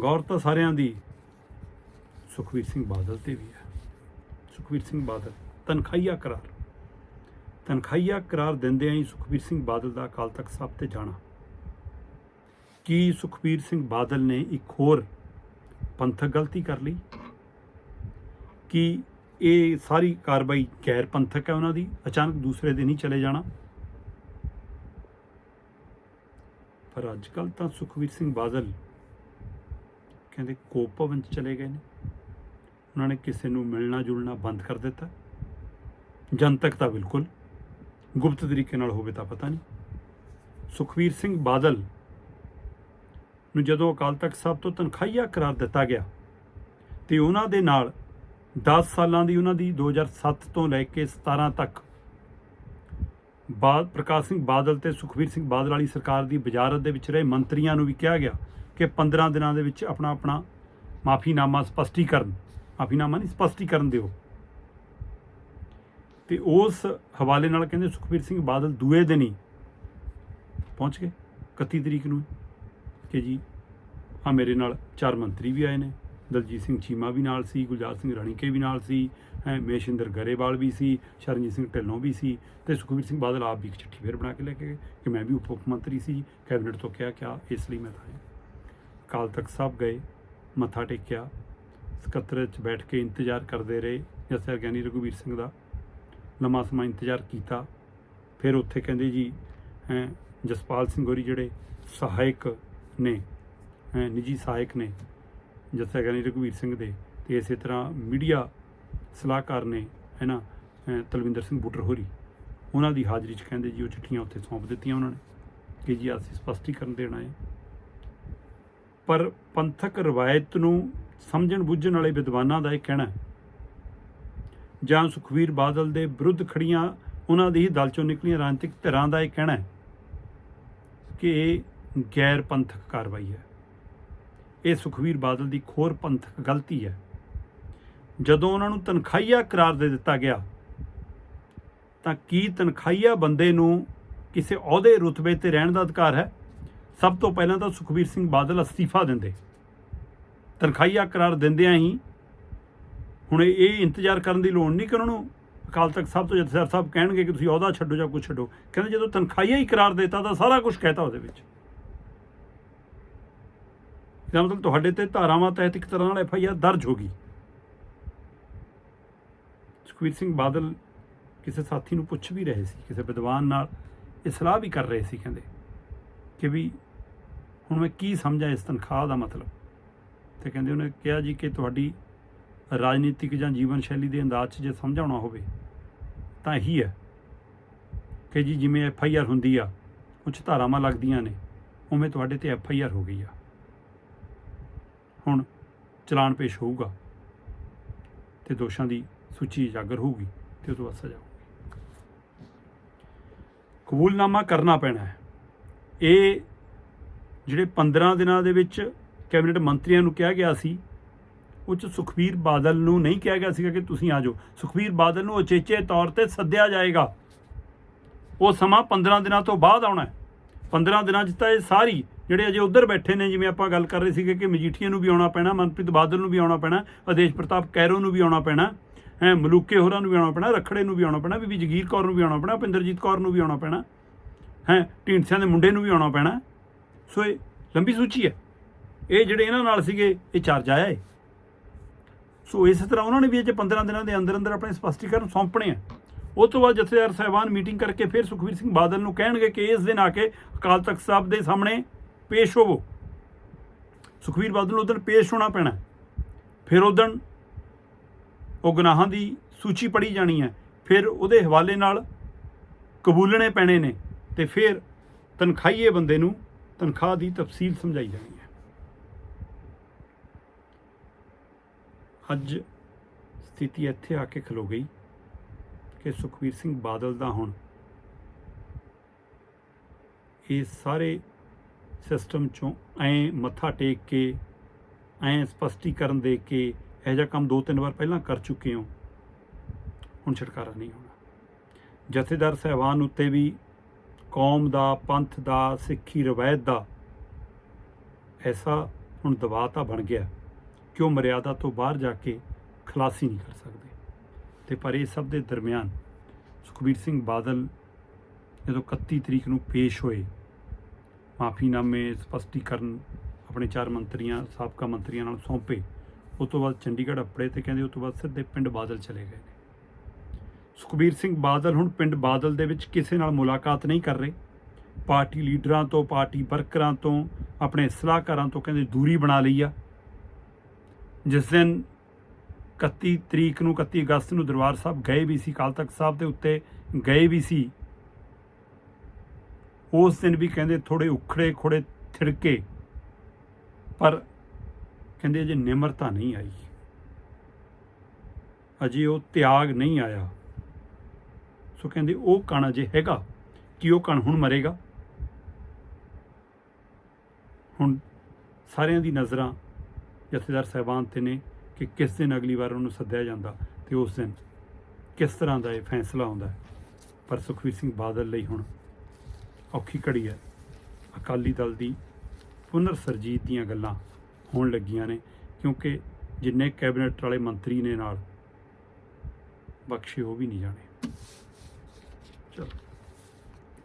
ਗੌਰ ਤਾਂ ਸਾਰਿਆਂ ਦੀ ਸੁਖਵੀਰ ਸਿੰਘ ਬਾਦਲ ਤੇ ਵੀ ਹੈ। ਸੁਖਵੀਰ ਸਿੰਘ ਬਾਦਲ ਤਨਖਾਈਆ ਕਰਾਰ। ਤਨਖਾਈਆ ਕਰਾਰ ਦਿੰਦਿਆਂ ਹੀ ਸੁਖਵੀਰ ਸਿੰਘ ਬਾਦਲ ਦਾ ਅਕਾਲ ਤਖਤ ਸਾਹਿਬ ਤੇ ਜਾਣਾ। ਕੀ ਸੁਖਵੀਰ ਸਿੰਘ ਬਾਦਲ ਨੇ ਇੱਕ ਹੋਰ ਪੰਥਕ ਗਲਤੀ ਕਰ ਲਈ? ਕਿ ਇਹ ਸਾਰੀ ਕਾਰਵਾਈ ਗੈਰ ਪੰਥਕ ਹੈ ਉਹਨਾਂ ਦੀ? ਅਚਾਨਕ ਦੂਸਰੇ ਦਿਨ ਹੀ ਚਲੇ ਜਾਣਾ। ਪਰ ਅੱਜ ਕੱਲ ਤਾਂ ਸੁਖਵੀਰ ਸਿੰਘ ਬਾਦਲ ਕਹਿੰਦੇ ਕੋਪ ਭਵਨ ਚ ਚਲੇ ਗਏ ਨੇ। ਉਹਨਾਂ ਨੇ ਕਿਸੇ ਨੂੰ ਮਿਲਣਾ ਜੁਲਣਾ ਬੰਦ ਕਰ ਦਿੱਤਾ। ਜਨਤਕ ਤਾਂ ਬਿਲਕੁਲ ਗੁਪਤ ਤਰੀਕੇ ਨਾਲ ਹੋਵੇ ਤਾਂ ਪਤਾ ਨਹੀਂ। ਸੁਖਵੀਰ ਸਿੰਘ ਬਾਦਲ ਨੂੰ ਜਦੋਂ ਅਕਾਲ ਤਖਤ ਸਾਹਿਬ ਤੋਂ ਤਨਖਾਹੀਆ ਕਰਾਰ ਦਿੱਤਾ ਗਿਆ ਤੇ ਉਹਨਾਂ ਦੇ ਨਾਲ 10 ਸਾਲਾਂ ਦੀ ਉਹਨਾਂ ਦੀ 2007 ਤੋਂ ਲੈ ਕੇ 17 ਤੱਕ ਬਾਦ ਪ੍ਰਕਾਸ਼ ਸਿੰਘ ਬਾਦਲ ਤੇ ਸੁਖਵੀਰ ਸਿੰਘ ਬਾਦਲ ਵਾਲੀ ਸਰਕਾਰ ਦੀ ਵਜ਼ਾਰਤ ਦੇ ਵਿੱਚ ਰਹੇ ਮੰਤਰੀਆਂ ਨੂੰ ਵੀ ਕਿਹਾ ਗਿਆ ਕਿ 15 ਦਿਨਾਂ ਦੇ ਵਿੱਚ ਆਪਣਾ ਆਪਣਾ ਮਾਫੀਨਾਮਾ ਸਪਸ਼ਟੀਕਰਨ, ਮਾਫੀਨਾਮਾ ਨਹੀਂ, ਸਪਸ਼ਟੀਕਰਨ ਦਿਓ। ਤੇ ਉਸ ਹਵਾਲੇ ਨਾਲ ਕਹਿੰਦੇ ਸੁਖਬੀਰ ਸਿੰਘ ਬਾਦਲ ਦੂਏ ਦਿਨ ਹੀ ਪਹੁੰਚ ਗਏ 31 ਤਰੀਕ ਨੂੰ। ਕਿ ਜੀ ਆ ਮੇਰੇ ਨਾਲ ਚਾਰ ਮੰਤਰੀ ਵੀ ਆਏ ਨੇ, ਦਲਜੀਤ ਸਿੰਘ ਚੀਮਾ ਵੀ ਨਾਲ ਸੀ, ਗੁਲਜ਼ਾਰ ਸਿੰਘ ਰਾਣੀਕੇ ਵੀ ਨਾਲ ਸੀ, ਹੈ, ਮੇਸ਼ਿੰਦਰ ਗਰੇਵਾਲ ਵੀ ਸੀ, ਸ਼ਰਨਜੀਤ ਸਿੰਘ ਢਿੱਲੋਂ ਵੀ ਸੀ, ਤੇ ਸੁਖਬੀਰ ਸਿੰਘ ਬਾਦਲ ਆਪ ਵੀ ਇੱਕ ਚਿੱਠੀ ਫੇਰ ਬਣਾ ਕੇ ਲੈ ਕੇ ਗਏ ਕਿ ਮੈਂ ਵੀ ਉਪ ਮੁੱਖ ਮੰਤਰੀ ਸੀ, ਕੈਬਨਿਟ ਤੋਂ ਕਿਹਾ ਕਿਆ ਇਸ ਲਈ ਮੈਂ ਤਾਂ ਅਕਾਲ ਤਖਤ ਸਾਹਿਬ ਗਏ, ਮੱਥਾ ਟੇਕਿਆ। ਸਕੱਤਰ 'ਚ ਬੈਠ ਕੇ ਇੰਤਜ਼ਾਰ ਕਰਦੇ ਰਹੇ ਜਸਰ ਗਿਆਨੀ ਰਘੁਵੀਰ ਸਿੰਘ ਦਾ। ਲੰਮਾ ਸਮਾਂ ਇੰਤਜ਼ਾਰ ਕੀਤਾ। ਫਿਰ ਉੱਥੇ ਕਹਿੰਦੇ ਜੀ ਜਸਪਾਲ ਸਿੰਘ ਹੋਰੀ ਜਿਹੜੇ ਸਹਾਇਕ ਨੇ ਨਿੱਜੀ ਸਹਾਇਕ ਨੇ ਜੱਸਾ ਗਿਆਨੀ ਰਘੁਵੀਰ ਸਿੰਘ ਦੇ ਤੇ ਇਸੇ ਤਰ੍ਹਾਂ ਮੀਡੀਆ ਸਲਾਹਕਾਰ ਨੇ ਹੈ ਨਾ ਤਲਵਿੰਦਰ ਸਿੰਘ ਬੁੱਟਰ ਹੋਰੀ। ਉਹਨਾਂ ਦੀ ਹਾਜ਼ਰੀ 'ਚ ਕਹਿੰਦੇ ਜੀ ਉਹ ਚਿੱਠੀਆਂ ਉੱਥੇ ਸੌਂਪ ਦਿੱਤੀਆਂ ਉਹਨਾਂ ਨੇ ਕਿ ਜੀ ਅਸੀਂ ਸਪਸ਼ਟੀਕਰਨ ਦੇਣਾ ਹੈ ਪਰ ਪੰਥਕ ਰਵਾਇਤ ਨੂੰ ਸਮਝਣ ਬੁੱਝਣ ਵਾਲੇ ਵਿਦਵਾਨਾਂ ਦਾ ਇਹ ਕਹਿਣਾ ਹੈ। ਜਾਂ ਸੁਖਵੀਰ ਬਾਦਲ ਦੇ ਵਿਰੁੱਧ ਖੜੀਆਂ ਉਹਨਾਂ ਦੀ ਹੀ ਦਲ ਚੋਂ ਨਿਕਲੀਆਂ ਰਾਜਨੀਤਿਕ ਧਿਰਾਂ ਦਾ ਇਹ ਕਹਿਣਾ ਹੈ ਕਿ ਇਹ ਗੈਰ ਪੰਥਕ ਕਾਰਵਾਈ ਹੈ। ਇਹ ਸੁਖਵੀਰ ਬਾਦਲ ਦੀ ਖੋਰ ਪੰਥਕ ਗਲਤੀ ਹੈ। ਜਦੋਂ ਉਹਨਾਂ ਨੂੰ ਤਨਖਾਹੀਆ ਕਰਾਰ ਦੇ ਦਿੱਤਾ ਗਿਆ, ਤਾਂ ਕੀ ਤਨਖਾਈਆ ਬੰਦੇ ਨੂੰ ਕਿਸੇ ਅਹੁਦੇ ਰੁਤਬੇ ਤੇ ਰਹਿਣ ਦਾ ਅਧਿਕਾਰ ਹੈ? ਸਭ ਤੋਂ ਪਹਿਲਾਂ ਤਾਂ ਸੁਖਬੀਰ ਸਿੰਘ ਬਾਦਲ ਅਸਤੀਫਾ ਦਿੰਦੇ। ਤਨਖਾਹੀਆ ਕਰਾਰ ਦਿੰਦਿਆਂ ਹੀ ਹੁਣ ਇਹ ਇੰਤਜ਼ਾਰ ਕਰਨ ਦੀ ਲੋੜ ਨਹੀਂ ਕਿ ਉਹਨਾਂ ਨੂੰ ਅਕਾਲ ਤਖਤ ਸਾਹਿਬ ਤੋਂ ਜਥੇਦਾਰ ਸਾਹਿਬ ਕਹਿਣਗੇ ਕਿ ਤੁਸੀਂ ਅਹੁਦਾ ਛੱਡੋ ਜਾਂ ਕੁਝ ਛੱਡੋ। ਕਹਿੰਦੇ ਜਦੋਂ ਤਨਖਾਹੀਆ ਹੀ ਕਰਾਰ ਦਿੱਤਾ ਤਾਂ ਸਾਰਾ ਕੁਝ ਕਹਿਤਾ ਉਹਦੇ ਵਿੱਚ। ਇਹਦਾ ਮਤਲਬ ਤੁਹਾਡੇ ਤੇ ਧਾਰਾਵਾਂ ਤਹਿਤ ਇੱਕ ਤਰ੍ਹਾਂ ਨਾਲ ਐਫ ਆਈ ਆਰ ਦਰਜ ਹੋ ਗਈ। ਸੁਖਵੀਰ ਸਿੰਘ ਬਾਦਲ ਕਿਸੇ ਸਾਥੀ ਨੂੰ ਪੁੱਛ ਵੀ ਰਹੇ ਸੀ, ਕਿਸੇ ਵਿਦਵਾਨ ਨਾਲ ਇਹ ਸਲਾਹ ਵੀ ਕਰ ਰਹੇ ਸੀ, ਕਹਿੰਦੇ। ਕਿ ਵੀ ਹੁਣ ਮੈਂ ਕੀ ਸਮਝਾਂ ਇਸ ਤਨਖਾਹ ਦਾ ਮਤਲਬ? ਤੇ ਕਹਿੰਦੇ ਉਹਨੇ ਕਿਹਾ ਜੀ ਕਿ ਤੁਹਾਡੀ ਰਾਜਨੀਤਿਕ ਜਾਂ ਜੀਵਨ ਸ਼ੈਲੀ ਦੇ ਅੰਦਾਜ਼ 'ਚ ਜੇ ਸਮਝਾਉਣਾ ਹੋਵੇ, ਤਾਂ ਇਹੀ ਹੈ ਕਿ ਜੀ ਜਿਵੇਂ ਐਫ ਆਈ ਆਰ ਹੁੰਦੀ ਆ ਕੁਝ ਧਾਰਾਵਾਂ ਲੱਗਦੀਆਂ ਨੇ, ਉਵੇਂ ਤੁਹਾਡੇ ਤੇ ਐਫ ਆਈ ਆਰ ਹੋ ਗਈ ਆ। ਹੁਣ ਚਲਾਨ ਪੇਸ਼ ਹੋਊਗਾ ਤੇ ਦੋਸ਼ਾਂ ਦੀ ਸੂਚੀ ਉਜਾਗਰ ਹੋਊਗੀ ਤੇ ਉਹ ਤੋਂ ਬਾਅਦ ਸਜ਼ਾ ਹੋਊਗੀ। ਕਬੂਲਨਾਮਾ ਕਰਨਾ ਪੈਣਾ ਹੈ। ਇਹ ਜਿਹੜੇ 15 ਦਿਨਾਂ ਦੇ ਵਿੱਚ ਕੈਬਨਿਟ ਮੰਤਰੀਆਂ ਨੂੰ ਕਿਹਾ ਗਿਆ ਸੀ, ਉਹ 'ਚ ਸੁਖਬੀਰ ਬਾਦਲ ਨੂੰ ਨਹੀਂ ਕਿਹਾ ਗਿਆ ਸੀਗਾ ਕਿ ਤੁਸੀਂ ਆ ਜਾਓ। ਸੁਖਬੀਰ ਬਾਦਲ ਨੂੰ ਉਚੇਚੇ ਤੌਰ ਤੇ ਸੱਦਿਆ ਜਾਏਗਾ। ਉਹ ਸਮਾਂ 15 ਦਿਨਾਂ ਤੋਂ ਬਾਅਦ ਆਉਣਾ ਹੈ। 15 ਦਿਨਾਂ 'ਚ ਤਾਂ ਇਹ ਸਾਰੀ ਜਿਹੜੇ ਅਜੇ ਉੱਧਰ ਬੈਠੇ ਨੇ, ਜਿਵੇਂ ਆਪਾਂ ਗੱਲ ਕਰ ਰਹੇ ਸੀਗੇ ਕਿ ਮਜੀਠੀਆ ਨੂੰ ਵੀ ਆਉਣਾ ਪੈਣਾ, ਮਨਪ੍ਰੀਤ ਬਾਦਲ ਨੂੰ ਵੀ ਆਉਣਾ ਪੈਣਾ, ਆਦੇਸ਼ ਪ੍ਰਤਾਪ ਕੈਰੋ ਨੂੰ ਵੀ ਆਉਣਾ ਪੈਣਾ, ਹੈ, ਮਲੂਕੇ ਹੋਰਾਂ ਨੂੰ ਵੀ ਆਉਣਾ ਪੈਣਾ, ਰਖੜੇ ਨੂੰ ਵੀ ਆਉਣਾ ਪੈਣਾ, ਬੀਬੀ ਜਗੀਰ ਕੌਰ ਨੂੰ ਵੀ ਆਉਣਾ ਪੈਣਾ ਪਿੰਦਰਜੀਤ ਕੌਰ ਨੂੰ ਵੀ ਆਉਣਾ ਪੈਣਾ। ਹੈ, ਢੀਂਡਸਿਆਂ ਦੇ ਮੁੰਡੇ ਨੂੰ ਵੀ ਆਉਣਾ ਪੈਣਾ। ਸੋ ਇਹ ਲੰਬੀ ਸੂਚੀ ਹੈ। ਇਹ ਜਿਹੜੇ ਇਹਨਾਂ ਨਾਲ ਸੀਗੇ, ਇਹ ਚਾਰਜ ਆਇਆ ਏ ਸੋ ਇਸੇ ਤਰ੍ਹਾਂ ਉਹਨਾਂ ਨੇ ਵੀ ਅਜੇ 15 ਦਿਨਾਂ ਦੇ ਅੰਦਰ ਅੰਦਰ ਆਪਣੇ ਸਪਸ਼ਟੀਕਰਨ ਸੌਂਪਣੇ ਆ। ਉਹ ਤੋਂ ਬਾਅਦ ਜਥੇਦਾਰ ਸਾਹਿਬਾਨ ਮੀਟਿੰਗ ਕਰਕੇ ਫਿਰ ਸੁਖਵੀਰ ਸਿੰਘ ਬਾਦਲ ਨੂੰ ਕਹਿਣਗੇ ਕਿ ਇਸ ਦਿਨ ਆ ਕੇ ਅਕਾਲ ਤਖਤ ਸਾਹਿਬ ਦੇ ਸਾਹਮਣੇ ਪੇਸ਼ ਹੋਵੋ। ਸੁਖਵੀਰ ਬਾਦਲ ਨੂੰ ਉਦੋਂ ਪੇਸ਼ ਹੋਣਾ ਪੈਣਾ। ਫਿਰ ਉਦੋਂ ਉਹ ਗੁਨਾਹਾਂ ਦੀ ਸੂਚੀ ਪੜੀ ਜਾਣੀ ਹੈ। ਫਿਰ ਉਹਦੇ ਹਵਾਲੇ ਨਾਲ ਕਬੂਲਣੇ ਪੈਣੇ ਨੇ। ਤੇ ਫਿਰ ਤਨਖਾਹੀਏ ਬੰਦੇ ਨੂੰ ਤਨਖਾਹ ਦੀ ਤਫਸੀਲ ਸਮਝਾਈ ਜਾਣੀ ਹੈ। ਅੱਜ ਸਥਿਤੀ ਇੱਥੇ ਆ ਕੇ ਖਲੋ ਗਈ ਕਿ ਸੁਖਵੀਰ ਸਿੰਘ ਬਾਦਲ ਦਾ ਹੁਣ ਇਹ ਸਾਰੇ ਸਿਸਟਮ ਚੋਂ ਐ ਮੱਥਾ ਟੇਕ ਕੇ, ਐ ਸਪਸ਼ਟੀਕਰਨ ਦੇ ਕੇ ਇਹ ਜਿਹਾ ਕੰਮ ਦੋ ਤਿੰਨ ਵਾਰ ਪਹਿਲਾਂ ਕਰ ਚੁੱਕੇ ਹੋ, ਹੁਣ ਛੁਟਕਾਰਾ ਨਹੀਂ ਹੋਣਾ। ਜਥੇਦਾਰ ਸਹਿਬਾਨ ਉੱਤੇ ਵੀ ਕੌਮ ਦਾ, ਪੰਥ ਦਾ, ਸਿੱਖੀ ਰਵਾਇਤ ਦਾ। ਐਸਾ ਹੁਣ ਦਬਾਅ ਤਾਂ ਬਣ ਗਿਆ। ਕਿ ਉਹ ਮਰਿਆਦਾ ਤੋਂ ਬਾਹਰ ਜਾ ਕੇ ਖਲਾਸੀ ਨਹੀਂ ਕਰ ਸਕਦੇ? ਤੇ ਪਰ ਇਹ ਸਭ ਦੇ ਦਰਮਿਆਨ ਸੁਖਬੀਰ ਸਿੰਘ ਬਾਦਲ ਜਦੋਂ 31 ਤਰੀਕ ਨੂੰ ਪੇਸ਼ ਹੋਏ, ਮਾਫੀਨਾਮੇ ਸਪਸ਼ਟੀਕਰਨ ਆਪਣੇ ਚਾਰ ਮੰਤਰੀਆਂ, ਸਾਬਕਾ ਮੰਤਰੀਆਂ ਨਾਲ ਸੌਂਪੇ ਉਸ ਤੋਂ ਬਾਅਦ ਚੰਡੀਗੜ੍ਹ ਅੱਪੜੇ ਤੇ ਕਹਿੰਦੇ ਉਸ ਤੋਂ ਬਾਅਦ ਸਿੱਧੇ ਪਿੰਡ ਬਾਦਲ ਚਲੇ ਗਏ। ਸੁਖਬੀਰ ਸਿੰਘ ਬਾਦਲ ਹੁਣ ਪਿੰਡ ਬਾਦਲ ਦੇ ਵਿੱਚ ਕਿਸੇ ਨਾਲ ਮੁਲਾਕਾਤ ਨਹੀਂ ਕਰ ਰਹੇ। ਪਾਰਟੀ ਲੀਡਰਾਂ ਤੋਂ, ਪਾਰਟੀ ਵਰਕਰਾਂ ਤੋਂ, ਆਪਣੇ ਸਲਾਹਕਾਰਾਂ ਤੋਂ ਕਹਿੰਦੇ ਦੂਰੀ ਬਣਾ ਲਈ ਆ। ਜਿਸ ਦਿਨ 31 ਤਰੀਕ ਨੂੰ 31 ਅਗਸਤ ਨੂੰ ਦਰਬਾਰ ਸਾਹਿਬ ਗਏ ਵੀ ਸੀ ਕਾਲ ਤਖਤ ਸਾਹਿਬ ਦੇ ਉੱਤੇ ਗਏ ਵੀ ਸੀ, ਉਸ ਦਿਨ ਵੀ ਕਹਿੰਦੇ ਥੋੜੇ ਉਖੜੇ ਖੋੜੇ ਥਿੜਕੇ, ਪਰ ਕਹਿੰਦੇ ਅਜੇ ਨਿਮਰਤਾ ਨਹੀਂ ਆਈ। ਅਜੇ ਉਹ ਤਿਆਗ ਨਹੀਂ ਆਇਆ। ਸੋ ਕਹਿੰਦੇ, ਉਹ ਕਣ ਅਜੇ ਹੈਗਾ ਕਿ ਉਹ ਕਣ ਹੁਣ ਮਰੇਗਾ? ਹੁਣ ਸਾਰਿਆਂ ਦੀ ਨਜ਼ਰਾਂ ਜਥੇਦਾਰ ਸਾਹਿਬਾਨ ਤੇ ਨੇ ਕਿ ਕਿਸ ਦਿਨ ਅਗਲੀ ਵਾਰ ਉਹਨੂੰ ਸੱਦਿਆ ਜਾਂਦਾ ਤੇ ਉਸ ਦਿਨ ਕਿਸ ਤਰ੍ਹਾਂ ਦਾ ਇਹ ਫੈਸਲਾ ਆਉਂਦਾ ਪਰ ਸੁਖਵੀਰ ਸਿੰਘ ਬਾਦਲ ਲਈ ਹੁਣ ਔਖੀ ਘੜੀ ਹੈ। ਅਕਾਲੀ ਦਲ ਦੀ ਪੁਨਰ ਸਰਜੀਤ ਦੀਆਂ ਗੱਲਾਂ ਹੋਣ ਲੱਗੀਆਂ ਨੇ, ਕਿਉਂਕਿ ਜਿੰਨੇ ਕੈਬਨਿਟ ਵਾਲੇ ਮੰਤਰੀ ਨੇ ਨਾਲ ਬਖਸ਼ੇ ਉਹ ਵੀ ਨਹੀਂ ਜਾਣੇ।